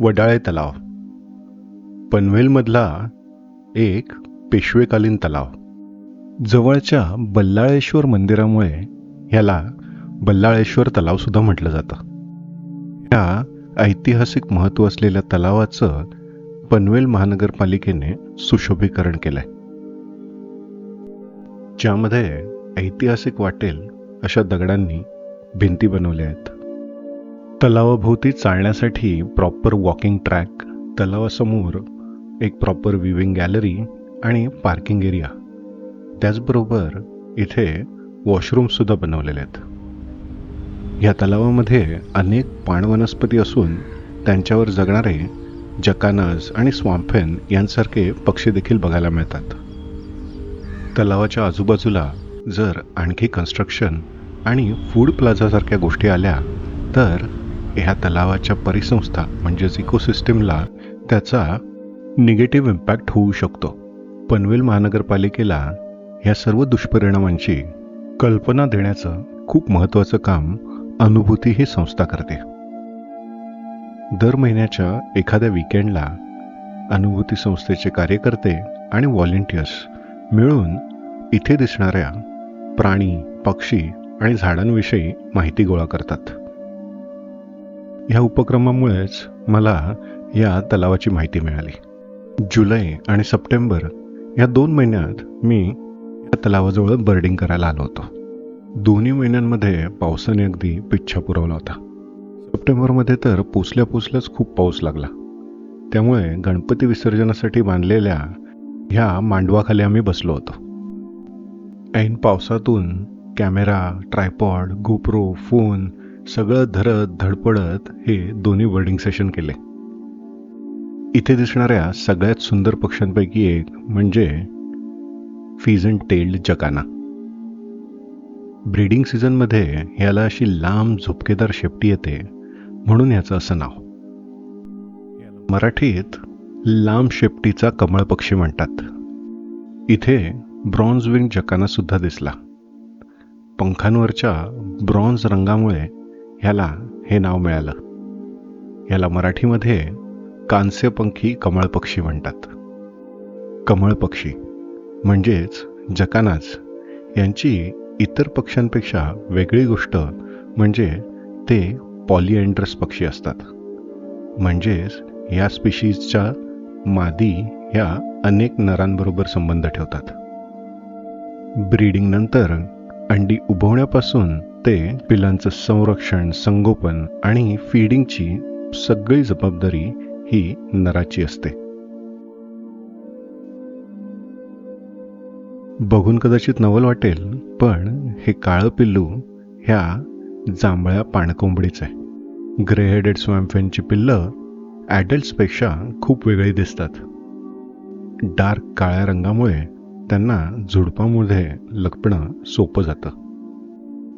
वडाळे तलाव. पनवेलमधला एक पेशवेकालीन तलाव. जवळच्या बल्लाळेश्वर मंदिरामुळे ह्याला बल्लाळेश्वर तलावसुद्धा म्हटलं जातं. ह्या ऐतिहासिक महत्त्व असलेल्या तलावाचं पनवेल महानगरपालिकेने सुशोभीकरण केलंय. ज्यामध्ये ऐतिहासिक वाटेल अशा दगडांनी भिंती बनवल्या आहेत. तलावाभोवती चालण्यासाठी प्रॉपर वॉकिंग ट्रॅक तलावासमोर एक प्रॉपर विविंग गॅलरी आणि पार्किंग एरिया त्याचबरोबर इथे वॉशरूमसुद्धा बनवलेले आहेत. या तलावामध्ये अनेक पाणवनस्पती असून त्यांच्यावर जगणारे जकानाज आणि स्वाम्फेन यांसारखे पक्षी देखील बघायला मिळतात. तलावाच्या आजूबाजूला जर आणखी कन्स्ट्रक्शन आणि फूड प्लाझासारख्या गोष्टी आल्या तर ह्या तलावाच्या परिसंस्था म्हणजेच इकोसिस्टीमला त्याचा निगेटिव्ह इम्पॅक्ट होऊ शकतो. पनवेल महानगरपालिकेला ह्या सर्व दुष्परिणामांची कल्पना देण्याचं खूप महत्त्वाचं काम अनुभूती ही संस्था करते. दर महिन्याच्या एखाद्या विकेंडला अनुभूती संस्थेचे कार्यकर्ते आणि व्हॉलेंटियर्स मिळून इथे दिसणाऱ्या प्राणी पक्षी आणि झाडांविषयी माहिती गोळा करतात. ह्या उपक्रमामुळेच मला या तलावाची माहिती मिळाली. जुलै आणि सप्टेंबर या दोन महिन्यात मी या तलावाजवळ बर्डिंग करायला आलो होतो. दोन्ही महिन्यांमध्ये पावसाने अगदी पिच्छा पुरवला होता. सप्टेंबरमध्ये तर पोचल्या पोचल्याच खूप पाऊस लागला. त्यामुळे गणपती विसर्जनासाठी बांधलेल्या ह्या मांडवाखाली आम्ही बसलो होतो. ऐन पावसातून कॅमेरा ट्रायपॉड गोप्रो फोन सगळं धरत धडपडत हे दोन्ही बर्डिंग सेशन केले. इथे दिसणाऱ्या सगळ्यात सुंदर पक्ष्यांपैकी एक म्हणजे फिजन टेल्ड जकाना. ब्रीडिंग सीझनमध्ये ह्याला अशी लांब झुपकेदार शेपटी येते म्हणून याचं असं नाव. मराठीत लांब शेपटीचा कमळ पक्षी म्हणतात. इथे ब्रॉन्झ विंग जकाना सुद्धा दिसला. पंखांवरच्या ब्रॉन्झ रंगामुळे ह्याला हे नाव मिळालं. याला मराठीमध्ये कांस्यपंखी कमळ पक्षी म्हणतात. कमळ पक्षी म्हणजेच जकानाज. यांची इतर पक्ष्यांपेक्षा वेगळी गोष्ट म्हणजे ते पॉलिएंड्रस पक्षी असतात. म्हणजेच या स्पिशीजच्या मादी ह्या अनेक नरांबरोबर संबंध ठेवतात. ब्रीडिंग नंतर अंडी उभवण्यापासून ते पिलांचं संरक्षण संगोपन आणि फीडिंगची सगळी जबाबदारी ही नराची असते. बघून कदाचित नवल वाटेल पण हे काळं पिल्लू ह्या जांभळ्या पाणकोंबडीच आहे. ग्रे हेडेड स्वॅम्फेनची पिल्लं ॲडल्ट्सपेक्षा खूप वेगळी दिसतात. डार्क काळ्या रंगामुळे त्यांना झुडपामध्ये लपणं सोपं जातं.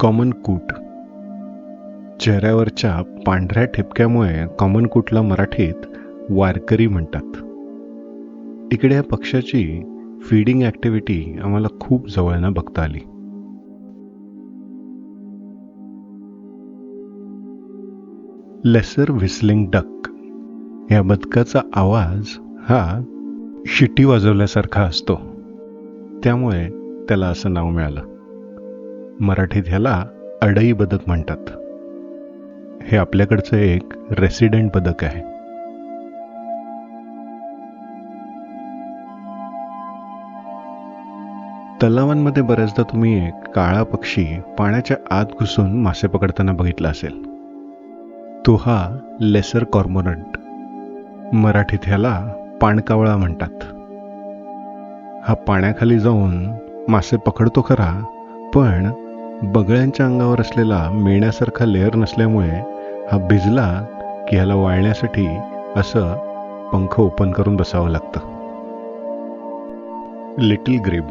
कॉमन कूट. चेहऱ्यावरच्या पांढऱ्या ठिपक्यामुळे कॉमन कूटला मराठीत वारकरी म्हणतात. इकडे या पक्षाची फीडिंग ॲक्टिव्हिटी आम्हाला खूप जवळनं बघता आली. लेसर व्हिसलिंग डक या बदकाचा आवाज हा शिटी वाजवल्यासारखा असतो. त्यामुळे त्याला असं नाव मिळालं. मराठीत ह्याला अडई बदक म्हणतात. हे आपल्याकडचं एक रेसिडेंट बदक आहे. तलावांमध्ये बऱ्याचदा तुम्ही एक काळा पक्षी पाण्याच्या आत घुसून मासे पकडताना बघितला असेल. तो हा लेसर कॉर्मोरंट मराठीत ह्याला पाणकावळा म्हणतात. हा पाण्याखाली जाऊन मासे पकडतो खरा पण बगळ्यांच्या अंगावर असलेला मेण्यासारखा लेअर नसल्यामुळे हा भिजला की ह्याला वाळण्यासाठी असं पंख ओपन करून बसावं लागतं. Little grebe.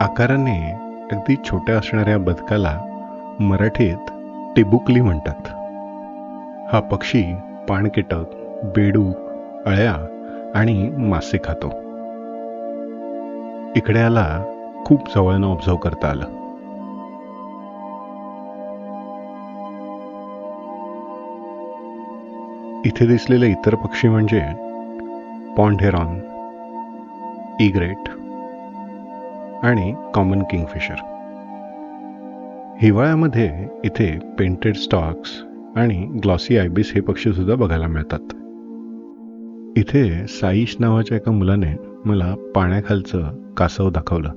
आकाराने अगदी छोट्या असणाऱ्या बदकाला मराठीत टिबुकली म्हणतात. हा पक्षी पाणकीटक बेडूक अळ्या आणि मासे खातो. इकडे याला खूप जवळनं ऑब्झर्व करता आलं. इथे दिसलेले इतर पक्षी म्हणजे पॉन्ड हेरॉन इग्रेट आणि कॉमन किंगफिशर. हिवाळ्यामध्ये इथे पेंटेड स्टॉक्स आणि ग्लॉसी आयबिस हे पक्षी सुद्धा बघायला मिळतात. इथे साईश नावाच्या एका मुलाने मला पाण्याखालचं कासव दाखवलं.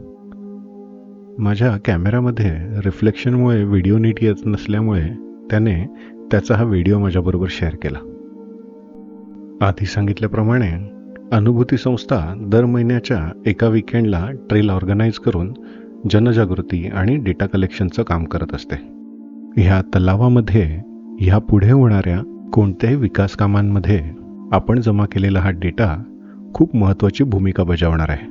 माझ्या कॅमेऱ्यामध्ये रिफ्लेक्शनमुळे व्हिडिओ नीट येत नसल्यामुळे त्याने त्याचा हा व्हिडिओ माझ्याबरोबर शेअर केला. आधी सांगितल्याप्रमाणे अनुभूती संस्था दर महिन्याच्या एका विकेंडला ट्रेल ऑर्गनाईज करून जनजागृती आणि डेटा कलेक्शनचं काम करत असते. ह्या तलावामध्ये ह्या पुढे होणाऱ्या कोणत्याही विकास कामांमध्ये आपण जमा केलेला हा डेटा खूप महत्त्वाची भूमिका बजावणार आहे.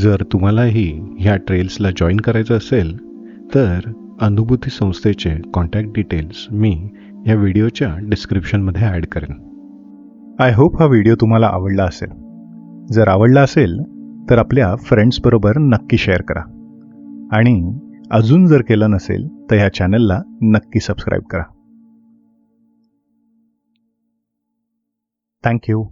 जर तुम्हालाही ह्या ट्रेल्सला जॉईन करायचं असेल तर अनुभूती संस्थेचे कॉन्टॅक्ट डिटेल्स मी या व्हिडिओच्या डिस्क्रिप्शनमध्ये ॲड करेन. आय होप हा व्हिडिओ तुम्हाला आवडला असेल. जर आवडला असेल तर आपल्या फ्रेंड्सबरोबर नक्की शेअर करा. आणि अजून जर केलं नसेल तर ह्या चॅनलला नक्की सबस्क्राईब करा. थँक्यू